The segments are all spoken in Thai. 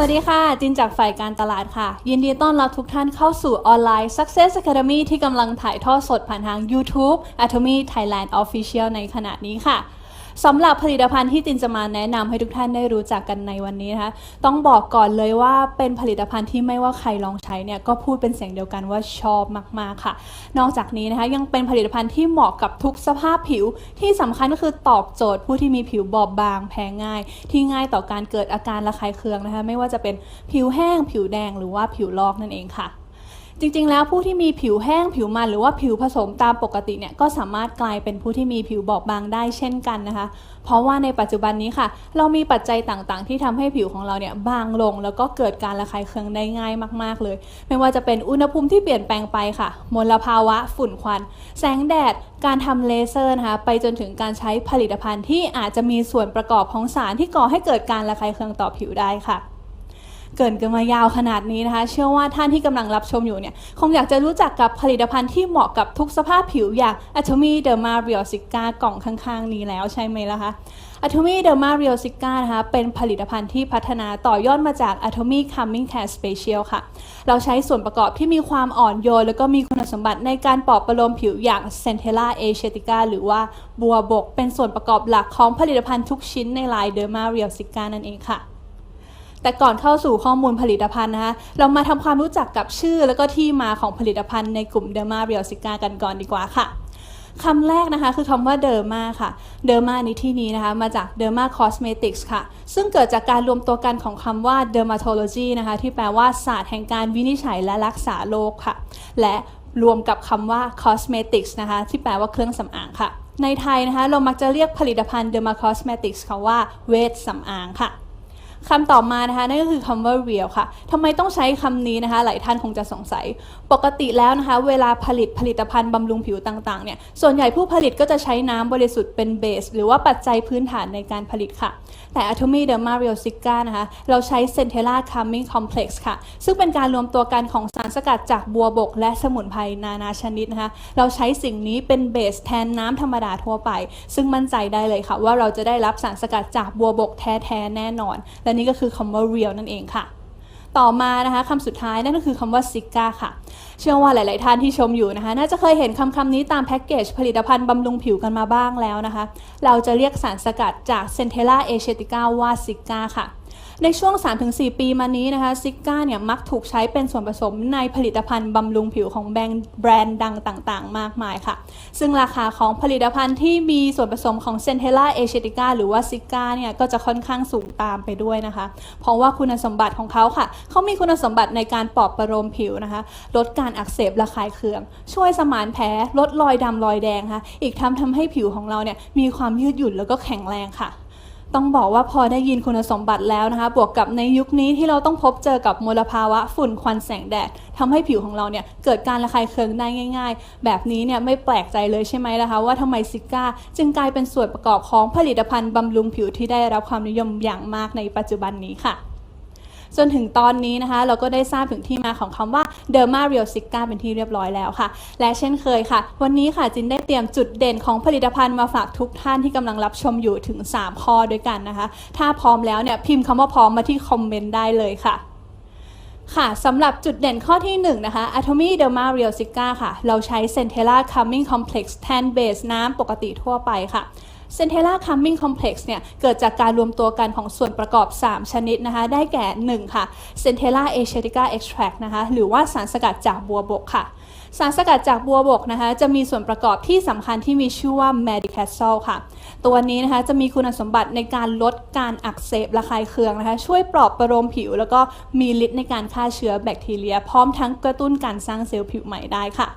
วัสดีค่ะ จินจากฝ่ายการตลาดค่ะ ยินดีต้อนรับทุกท่านเข้าสู่ออนไลน์ Success Academy ที่กำลังถ่ายทอดสดผ่านทาง YouTube Atomy Thailand Official ในขณะนี้ค่ะ สำหรับผลิตภัณฑ์ที่จินจะมาแนะนำให้ทุกท่านได้รู้จักกันในวันนี้นะคะต้องบอกก่อนเลยว่าเป็นผลิตภัณฑ์ที่ไม่ว่าใครลองใช้เนี่ยก็พูดเป็นเสียงเดียวกันว่าชอบมากๆค่ะ นอกจากนี้นะคะยังเป็นผลิตภัณฑ์ที่เหมาะกับทุกสภาพผิว ที่สำคัญก็คือตอบโจทย์ผู้ที่มีผิวบอบบาง แพ้ง่าย ที่ง่ายต่อการเกิดอาการระคายเคืองนะคะไม่ว่าจะเป็นผิวแห้งผิวแดงหรือว่าผิวลอกนั่นเองค่ะ จริงๆ แล้วผู้ที่มีผิวแห้งผิวมันหรือว่าผิวผสมตามปกติเนี่ยก็สามารถกลายเป็นผู้ที่มีผิวบอบบางได้เช่นกันนะคะ เพราะว่าในปัจจุบันนี้ค่ะ เรามีปัจจัยต่างๆ ที่ทำให้ผิวของเราเนี่ยบางลง แล้วก็เกิดการระคายเคืองได้ง่ายมากๆเลย ไม่ว่าจะเป็นอุณหภูมิที่เปลี่ยนแปลงไปค่ะ มลภาวะฝุ่นควัน แสงแดดการทำเลเซอร์นะคะไปจนถึงการใช้ผลิตภัณฑ์ที่อาจจะมีส่วนประกอบของสารที่ก่อให้เกิดการระคายเคืองต่อผิวได้ค่ะ เกินกันมายาวขนาดนี้นะคะ เชื่อว่าท่านที่กำลังรับชมอยู่เนี่ย คงอยากจะรู้จักกับผลิตภัณฑ์ที่เหมาะกับทุกสภาพผิวอย่าง Atomy Derma Real s i c a กล่องข้างๆ นี้แล้วใช่ไหมล่ะคะ Atomy Derma Real s i c a นะคะเป็นผลิตภัณฑ์ที่พัฒนาต่อยอดมาจาก Atomy Calming Care Special ค่ะ เราใช้ส่วนประกอบที่มีความอ่อนโยน แล้วก็มีคุณสมบัติในการปลอบประโลมผิวอย่าง Centella Asiatica หรือว่าบัวบก เป็นส่วนประกอบหลักของผลิตภัณฑ์ทุกชิ้นในลาย Derma Real s i c a นั่นเองค่ะ แต่ก่อนเข้าสู่ข้อมูลผลิตภัณฑ์นะคะ เรามาทำความรู้จักกับชื่อแล้วก็ที่มาของผลิตภัณฑ์ในกลุ่ม Derma Real s i c a กันก่อนดีกว่าค่ะคำแรกนะคะคือคำว่า Derma ค่ะ Derma ในที่นี้นะคะ มาจาก Derma Cosmetics ค่ะ ซึ่งเกิดจากการรวมตัวกันของคำว่า Dermatology นะคะ ที่แปลว่าศาสตร์แห่งการวินิจฉัยและรักษาโรคค่ะ และรวมกับคำว่า Cosmetics นะคะ ที่แปลว่าเครื่องสำอางค่ะ ในไทยนะคะ เรามักจะเรียกผลิตภัณฑ์ Derma Cosmetics ค่ะว่าเวชสำอางค่ะ คำต่อมานะคะนั่นก็คือคำว่า real ค่ะทำไมต้องใช้คำนี้นะคะ หลายท่านคงจะสงสัย ปกติแล้วนะคะ เวลาผลิตผลิตภัณฑ์บำรุงผิวต่างๆเนี่ยส่วนใหญ่ผู้ผลิตก็จะใช้น้ำบริสุทธิ์เป็นเบส หรือว่าปัจจัยพื้นฐานในการผลิตค่ะ แต่ Atomy Derma Real s i c a นะคะ เราใช้ Centella Calming Complex ค่ะ ซึ่งเป็นการรวมตัวกันของสารสกัดจากบัวบก และสมุนไพรนานาชนิดนะคะ เราใช้สิ่งนี้เป็นเบสแทนน้ำธรรมดาทั่วไป ซึ่งมั่นใจได้เลยค่ะ ว่าเราจะได้รับสารสกัดจากบัวบกแท้ๆแน่นอนและนี่ก็คือคำว่า real นั่นเองค่ะ ต่อมานะคะคำสุดท้ายนั่นก็คือคำว่าซิก้าค่ะ เชื่อว่าหลาย ๆ ท่านที่ชมอยู่นะคะ น่าจะเคยเห็นคำคำนี้ตามแพ็กเกจผลิตภัณฑ์บำรุงผิวกันมาบ้างแล้วนะคะ เราจะเรียกสารสกัดจากเซนเทล่าเอเชติก้าว่าซิก้าค่ะ ในช่วง 3-4 ปีมานี้นะคะซิก้าเนี่ยมักถูกใช้เป็นส่วนผสมในผลิตภัณฑ์บำรุงผิวของแบรนด์แบรนด์ดังต่างๆ มากมายค่ะ ซึ่งราคาของผลิตภัณฑ์ที่มีส่วนผสมของเซนเทล่าเอเชติก้าหรือว่าซิก้าเนี่ยก็จะค่อนข้างสูงตามไปด้วยนะคะ เพราะว่าคุณสมบัติของเขาค่ะ เขามีคุณสมบัติในการปลอบประโลมผิวนะคะ ลดการอักเสบระคายเคือง ช่วยสมานแผลลดรอยดำรอยแดงค่ะ อีกทำทำให้ผิวของเราเนี่ยมีความยืดหยุ่นแล้วก็แข็งแรงค่ะ ต้องบอกว่าพอได้ยินคุณสมบัติแล้วนะคะ บวกกับในยุคนี้ที่เราต้องพบเจอกับมลภาวะฝุ่นควันแสงแดดทำให้ผิวของเราเนี่ยเกิดการระคายเคืองได้ง่าย ๆ แบบนี้เนี่ยไม่แปลกใจเลยใช่ไหมล่ะคะ ว่าทำไมซิก้าจึงกลายเป็นส่วนประกอบของผลิตภัณฑ์บำรุงผิวที่ได้รับความนิยมอย่างมากในปัจจุบันนี้ค่ะ จนถึงตอนนี้นะคะ เราก็ได้ทราบถึงที่มาของคำว่า Derma Real s i c a เป็นที่เรียบร้อยแล้วค่ะ และเช่นเคยค่ะ วันนี้ค่ะจินได้เตรียมจุดเด่นของผลิตภัณฑ์มาฝากทุกท่านที่กำลังรับชมอยู่ถึง 3 ข้อด้วยกันนะคะ ถ้าพร้อมแล้วเนี่ยพิมพ์คำว่าพร้อมมาที่คอมเมนต์ได้เลยค่ะค่ะสำหรับจุดเด่นข้อที่1นะคะ Atomy Derma Real s i c a ค่ะ เราใช้ Centella Calming Complex แทนเบสน้ำปกติทั่วไปค่ะ Centella Calming Complex เนี่ยเกิดจากการรวมตัวกันของส่วนประกอบ 3 ชนิดนะคะได้แก่ 1 ค่ะ Centella Asiatica Extract นะคะหรือว่าสารสกัดจากบัวบกค่ะสารสกัดจากบัวบกนะคะจะมีส่วนประกอบที่สำคัญที่มีชื่อว่า Medicasol ค่ะ ตัวนี้นะคะจะมีคุณสมบัติในการลดการอักเสบระคายเคืองนะคะ ช่วยปลอบประโลมผิว แล้วก็มีฤทธิ์ในการฆ่าเชื้อแบคทีเรีย พร้อมทั้งกระตุ้นการสร้างเซลล์ผิวใหม่ได้ค่ะ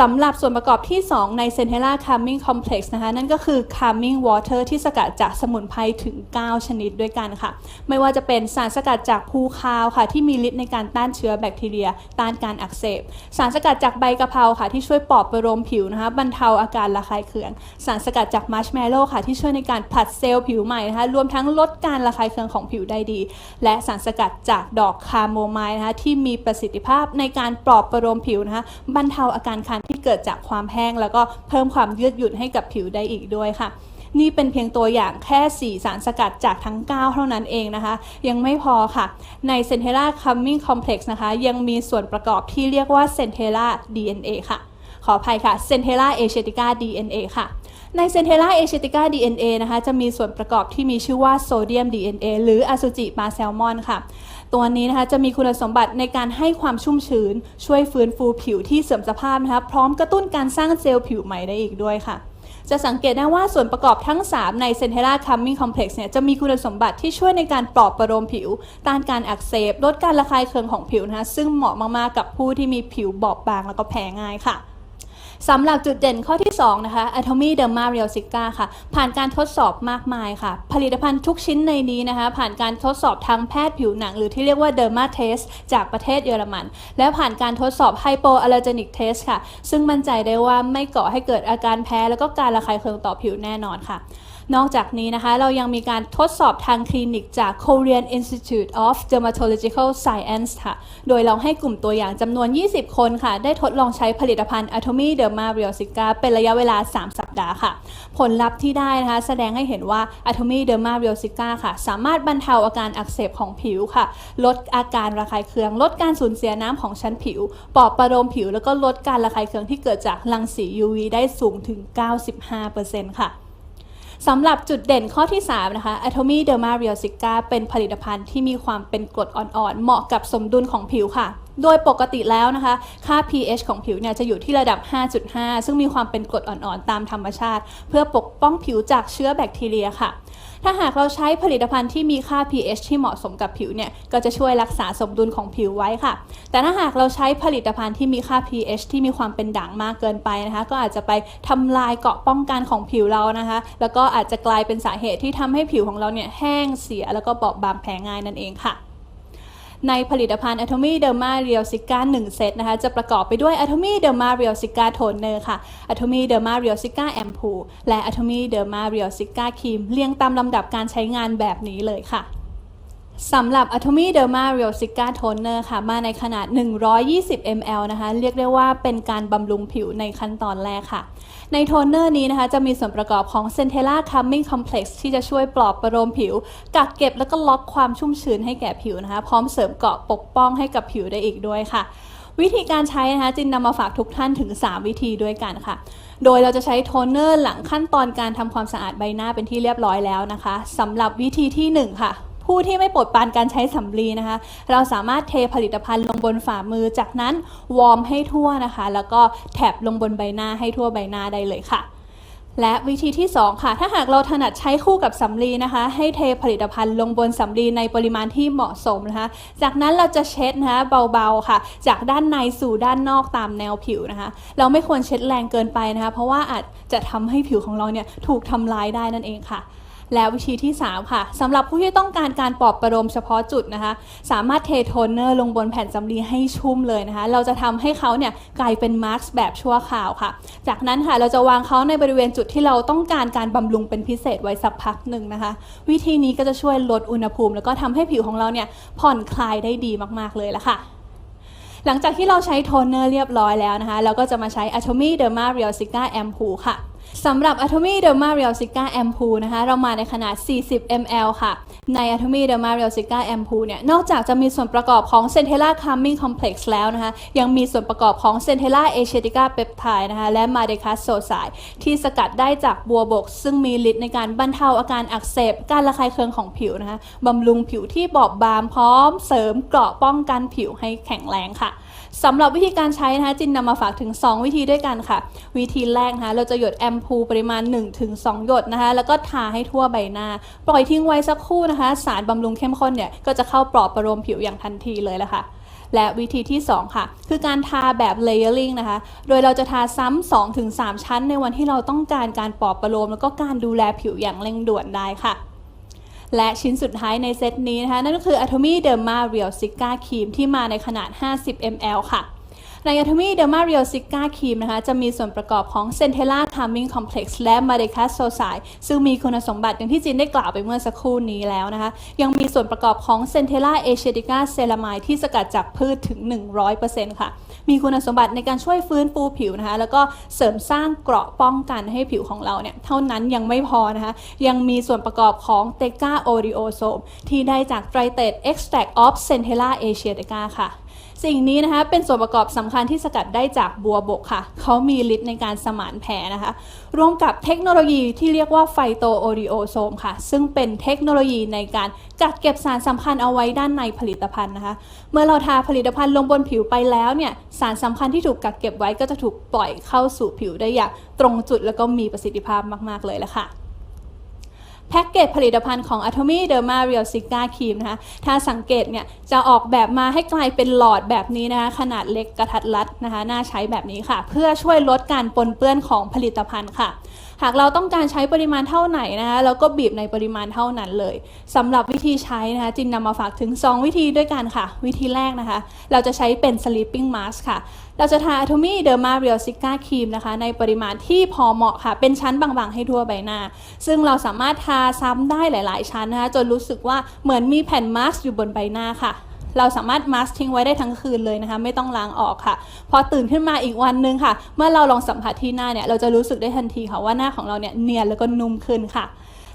สำหรับส่วนประกอบที่ 2 ใน Centella Calming Complex นะคะ นั่นก็คือ Calming Water ที่สกัดจากสมุนไพรถึง 9 ชนิดด้วยกันค่ะ ไม่ว่าจะเป็นสารสกัดจากภูคาวค่ะ ที่มีฤทธิ์ในการต้านเชื้อแบคทีเรีย ต้านการอักเสบ สารสกัดจากใบกะเพราค่ะ ที่ช่วยปลอบประโลมผิวนะคะบรรเทาอาการระคายเคือง สารสกัดจากมัชเมลโล่ค่ะ ที่ช่วยในการผลัดเซลล์ผิวใหม่นะคะรวมทั้งลดการระคายเคืองของผิวได้ดี และสารสกัดจากดอกคาโมไมล์นะคะที่มีประสิทธิภาพในการปลอบประโลมผิวนะคะบรรเทาอาการคันที่เกิดจากความแห้ง แล้วก็เพิ่มความยืดหยุ่นให้กับผิวได้อีกด้วยค่ะนี่เป็นเพียงตัวอย่างแค่ 4 สารสกัดจากทั้ง 9 เท่านั้นเองนะคะ ยังไม่พอค่ะ ใน Centella Cumming Complex นะคะ ยังมีส่วนประกอบที่เรียกว่า Centella DNA ค่ะ ขออภัยค่ะ Centella Asiatica DNA ค่ะ ใน Centella Asiatica DNA นะคะจะมีส่วนประกอบที่มีชื่อว่าโซเดียม DNA หรืออสุจิปลาแซลมอนค่ะ ตัวนี้นะคะจะมีคุณสมบัติในการให้ความชุ่มชื้น ช่วยฟื้นฟูผิวที่เสื่อมสภาพนะคะพร้อมกระตุ้นการสร้างเซลล์ผิวใหม่ได้อีกด้วยค่ะจะสังเกตได้ว่าส่วนประกอบทั้ง 3 ใน Centella Cumming Complex เนี่ยจะมีคุณสมบัติที่ช่วยในการปลอบประโลมผิว ต้านการอักเสบ ลดการระคายเคืองของผิวนะคะซึ่งเหมาะมาก ๆ กับผู้ที่มีผิวบอบบางแล้วก็แพ้ง่ายค่ะ สำหรับจุดเด่นข้อที่ 2 นะคะ Atomy Derma Real Cica ค่ะ ผ่านการทดสอบมากมายค่ะ ผลิตภัณฑ์ทุกชิ้นในนี้นะคะ ผ่านการทดสอบทางแพทย์ผิวหนัง หรือที่เรียกว่า Derma Test จากประเทศเยอรมัน และผ่านการทดสอบ Hypoallergenic Test ค่ะ ซึ่งมั่นใจได้ว่าไม่ก่อให้เกิดอาการแพ้ แล้วก็การระคายเคืองต่อผิวแน่นอนค่ะ นอกจากนี้นะคะ เรายังมีการทดสอบทางคลินิกจาก Korean Institute of Dermatological Science ค่ะ โดยเราให้กลุ่มตัวอย่างจำนวน 20 คนค่ะ ได้ทดลองใช้ผลิตภัณฑ์ Atomy Derma Real Cica เป็นระยะเวลา 3 สัปดาห์ค่ะ ผลลัพธ์ที่ได้นะคะ แสดงให้เห็นว่า Atomy Derma Real Cica ค่ะ สามารถบรรเทาอาการอักเสบของผิวค่ะ ลดอาการระคายเคือง ลดการสูญเสียน้ำของชั้นผิว ปลอบประโลมผิว แล้วก็ลดการระคายเคืองที่เกิดจากรังสี UV ได้สูงถึง 95%ค่ะ สำหรับจุดเด่นข้อที่ 3 นะคะ Atomy Derma Real Cica เป็นผลิตภัณฑ์ที่มีความเป็นกรดอ่อนๆ เหมาะกับสมดุลของผิวค่ะ โดยปกติแล้วนะคะ ค่า pH ของผิวเนี่ยจะอยู่ที่ระดับ 5.5 ซึ่งมีความเป็นกรดอ่อนๆ ตามธรรมชาติ เพื่อปกป้องผิวจากเชื้อแบคทีเรียค่ะ ถ้าหากเราใช้ผลิตภัณฑ์ที่มีค่า pH ที่เหมาะสมกับผิวเนี่ยก็จะช่วยรักษาสมดุลของผิวไว้ค่ะ แต่ถ้าหากเราใช้ผลิตภัณฑ์ที่มีค่า pH ที่มีความเป็นด่างมากเกินไปนะคะ ก็อาจจะไปทำลายเกราะป้องกันของผิวเรานะคะ แล้วก็อาจจะกลายเป็นสาเหตุที่ทำให้ผิวของเราเนี่ยแห้งเสียแล้วก็บอบบางแผลง่ายนั่นเองค่ะ ในผลิตภัณฑ์ Atomy Derma Real Cica 1 เซตนะคะ จะประกอบไปด้วย Atomy Derma Real Cica Toner ค่ะ Atomy Derma Real Cica Ampoule และ Atomy Derma Real Cica Cream เรียงตามลำดับการใช้งานแบบนี้เลยค่ะ สำหรับ Atomy Derma Real Cica Toner ค่ะ มาในขนาด 120 ml นะคะ เรียกได้ว่าเป็นการบำรุงผิวในขั้นตอนแรกค่ะ ในโทนเนอร์นี้นะคะ จะมีส่วนประกอบของ Centella Calming Complex ที่จะช่วยปลอบประโลมผิว กักเก็บแล้วก็ล็อกความชุ่มชื้นให้แก่ผิวนะคะ พร้อมเสริมเกาะปกป้องให้กับผิวได้อีกด้วยค่ะวิธีการใช้นะคะจินนำมาฝากทุกท่านถึง 3 วิธีด้วยกันค่ะ โดยเราจะใช้โทนเนอร์หลังขั้นตอนการทำความสะอาดใบหน้าเป็นที่เรียบร้อยแล้วนะคะสำหรับวิธีที่ 1 ค่ะ ผู้ที่ไม่ปลดปานการใช้สำลีนะคะ เราสามารถเทผลิตภัณฑ์ลงบนฝ่ามือ จากนั้นวอร์มให้ทั่วนะคะ แล้วก็แถบลงบนใบหน้าให้ทั่วใบหน้าได้เลยค่ะ และวิธีที่ 2 ค่ะ ถ้าหากเราถนัดใช้คู่กับสำลีนะคะ ให้เทผลิตภัณฑ์ลงบนสำลีในปริมาณที่เหมาะสมนะคะ จากนั้นเราจะเช็ดนะคะเบาๆค่ะ จากด้านในสู่ด้านนอกตามแนวผิวนะคะ เราไม่ควรเช็ดแรงเกินไปนะคะ เพราะว่าอาจจะทำให้ผิวของเราเนี่ยถูกทำลายได้นั่นเองค่ะ และวิธีที่ 3 ค่ะสำหรับผู้ที่ต้องการการปอบประโลมเฉพาะจุดนะคะ สามารถเทโทนเนอร์ลงบนแผ่นสำลีให้ชุ่มเลยนะคะ เราจะทำให้เขาเนี่ยกลายเป็นมาร์กแบบชั่วคราวค่ะ จากนั้นค่ะเราจะวางเขาในบริเวณจุดที่เราต้องการการบำรุงเป็นพิเศษไว้สักพักหนึ่งนะคะ วิธีนี้ก็จะช่วยลดอุณหภูมิ แล้วก็ทำให้ผิวของเราเนี่ยผ่อนคลายได้ดีมากๆเลยละค่ะหลังจากที่เราใช้โทนเนอร์เรียบร้อยแล้วนะคะ เราก็จะมาใช้ Atomy Derma Real Cica Ampoule ค่ะ สำหรับ Atomy Derma Real Cica Ampoule นะคะ เรามาในขนาด 40 ml ค่ะ ใน Atomy Derma Real Cica Ampoule เนี่ย นอกจากจะมีส่วนประกอบของ Centella Calming Complex แล้วนะคะ ยังมีส่วนประกอบของ Centella Asiatica Peptide นะคะ และ Madeca Sulfide ที่สกัดได้จากบัวบก ซึ่งมีฤทธิ์ในการบรรเทาอาการอักเสบ การระคายเคืองของผิวนะคะบำรุงผิวที่บอบบางพร้อมเสริมเกราะป้องกันผิวให้แข็งแรงค่ะ สำหรับวิธีการใช้นะคะจินนำมาฝากถึง 2 วิธีด้วยกันค่ะ วิธีแรกนะคะเราจะหยดแอมพูปริมาณ 1-2 หยดนะคะแล้วก็ทาให้ทั่วใบหน้า ปล่อยทิ้งไว้สักครู่นะคะ สารบำรุงเข้มข้นเนี่ยก็จะเข้าปลอบประโลมผิวอย่างทันทีเลยละค่ะและวิธีที่ 2 ค่ะ คือการทาแบบ layering นะคะ โดยเราจะทาซ้ำ2-3 ชั้นในวันที่เราต้องการการปลอบประโลมแล้วก็การดูแลผิวอย่างเร่งด่วนได้ค่ะ และชิ้นสุดท้ายในเซตนี้นะคะ นั่นก็คือ Atomy Derma Real Cica Cream ที่มาในขนาด 50 ml ค่ะใน Atomy Derma Real Cica Cream นะคะ จะมีส่วนประกอบของ Centella Calming Complex และ Madeca s o s i ซึ่งมีคุณสมบัติอย่างที่จินได้กล่าวไปเมื่อสักครู่นี้แล้วนะคะ ยังมีส่วนประกอบของ Centella Asiatica Ceramide ที่สกัดจากพืชถึง 100%ค่ะ มีคุณสมบัติในการช่วยฟื้นฟูผิวนะคะ แล้วก็เสริมสร้างเกราะป้องกันให้ผิวของเราเนี่ยเท่านั้นยังไม่พอนะคะ ยังมีส่วนประกอบของเตก้าโอริโอโซมที่ได้จาก Tritate Extract of Centella Asiatica ค่ะ สิ่งนี้นะคะเป็นส่วนประกอบสำคัญที่สกัดได้จากบัวบกค่ะ เขามีฤทธิ์ในการสมานแผลนะคะ ร่วมกับเทคโนโลยีที่เรียกว่าไฟโตโอริโอโซมค่ะ ซึ่งเป็นเทคโนโลยีในการกักเก็บสารสำคัญเอาไว้ด้านในผลิตภัณฑ์นะคะ เมื่อเราทาผลิตภัณฑ์ลงบนผิวไปแล้วเนี่ยสารสำคัญที่ถูกกักเก็บไว้ก็จะถูกปล่อยเข้าสู่ผิวได้อย่างตรงจุดแล้วก็มีประสิทธิภาพมาก ๆ เลยละค่ะ แพ็กเกจผลิตภัณฑ์ของ Atomy Derma Real Cica Cream นะคะ ถ้าสังเกตเนี่ยจะออกแบบมาให้กลายเป็นหลอดแบบนี้นะคะ ขนาดเล็กกระทัดรัดนะคะ น่าใช้แบบนี้ค่ะ เพื่อช่วยลดการปนเปื้อนของผลิตภัณฑ์ค่ะหากเราต้องการใช้ปริมาณเท่าไหนนะคะเราก็บีบในปริมาณเท่านั้นเลยสำหรับวิธีใช้นะคะจินนำมาฝากถึง 2 วิธีด้วยกันค่ะ วิธีแรกนะคะ เราจะใช้เป็น sleeping mask ค่ะ เราจะทา Atomy Derma Real Cica Cream นะคะ ในปริมาณที่พอเหมาะค่ะ เป็นชั้นบางๆ ให้ทั่วใบหน้า ซึ่งเราสามารถทาซ้ำได้หลาย ๆ ชั้นนะคะจนรู้สึกว่าเหมือนมีแผ่นมาสก์อยู่บนใบหน้าค่ะ เราสามารถมาสก์ทิ้งไว้ได้ทั้งคืนเลยนะคะไม่ต้องล้างออกค่ะ พอตื่นขึ้นมาอีกวันนึงค่ะ เมื่อเราลองสัมผัสที่หน้าเนี่ยเราจะรู้สึกได้ทันทีค่ะว่าหน้าของเราเนี่ยเนียนแล้วก็นุ่มขึ้นค่ะ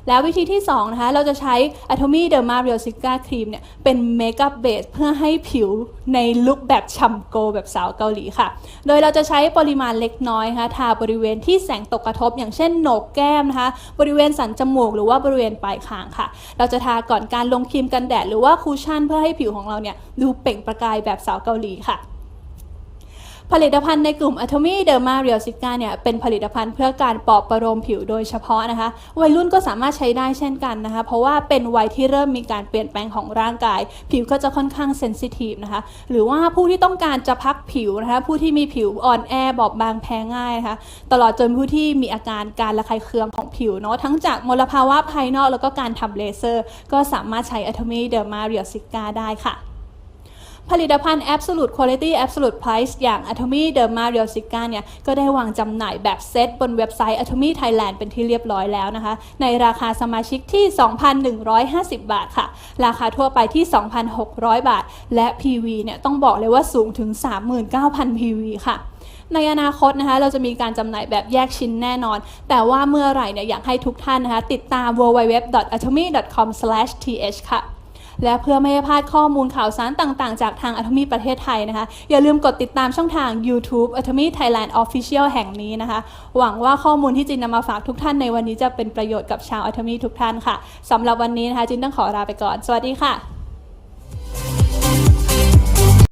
แล้ววิธีที่2นะคะเราจะใช้ Atomy Derma Real Cica Cream เนี่ยเป็นเมคอัพเบสเพื่อให้ผิวในลุคแบบฉ่ำโกแบบสาวเกาหลีค่ะ โดยเราจะใช้ปริมาณเล็กน้อยนะคะทาบริเวณที่แสงตกกระทบ อย่างเช่นโหนกแก้มนะคะ บริเวณสันจมูกหรือว่าบริเวณปลายคางค่ะ เราจะทาก่อนการลงครีมกันแดด หรือว่าคูชั่นเพื่อให้ผิวของเราเนี่ยดูเปล่งประกายแบบสาวเกาหลีค่ะ ผลิตภัณฑ์ในกลุ่ม Atomy Derma Real Cica เนี่ยเป็นผลิตภัณฑ์เพื่อการปอบประโลมผิวโดยเฉพาะนะคะ วัยรุ่นก็สามารถใช้ได้เช่นกันนะคะ เพราะว่าเป็นวัยที่เริ่มมีการเปลี่ยนแปลงของร่างกาย ผิวก็จะค่อนข้างเซนซิทีฟนะคะ หรือว่าผู้ที่ต้องการจะพักผิวนะคะ ผู้ที่มีผิวอ่อนแอบอบบางแพ้ง่ายนะคะ ตลอดจนผู้ที่มีอาการการระคายเคืองของผิวเนาะทั้งจากมลภาวะภายนอกแล้วก็การทำเลเซอร์ ก็สามารถใช้ Atomy Derma Real Cica ได้ค่ะ ผลิตภัณฑ์ Absolute Quality Absolute Price อย่าง Atomy Derma Real Cica เนี่ยก็ได้วางจำหน่ายแบบเซตบนเว็บไซต์ Atomy Thailand เป็นที่เรียบร้อยแล้วนะคะ ในราคาสมาชิกที่ 2,150 บาทค่ะ ราคาทั่วไปที่ 2,600 บาท และ PV เนี่ยต้องบอกเลยว่าสูงถึง 39,000 PV ค่ะในอนาคตนะคะเราจะมีการจำหน่ายแบบแยกชิ้นแน่นอน แต่ว่าเมื่อไหร่เนี่ยอยากให้ทุกท่านนะคะติดตาม www.atomy.com/th ค่ะ และเพื่อไม่ให้พลาดข้อมูลข่าวสารต่างๆ จากทางอัธมีประเทศไทยนะคะ อย่าลืมกดติดตามช่องทาง YouTube Atomy Thailand Official แห่งนี้นะคะ หวังว่าข้อมูลที่จินนำมาฝากทุกท่านในวันนี้จะเป็นประโยชน์กับชาวอัธมีทุกท่านค่ะสำหรับวันนี้นะคะจินต้องขอลาไปก่อน สวัสดีค่ะ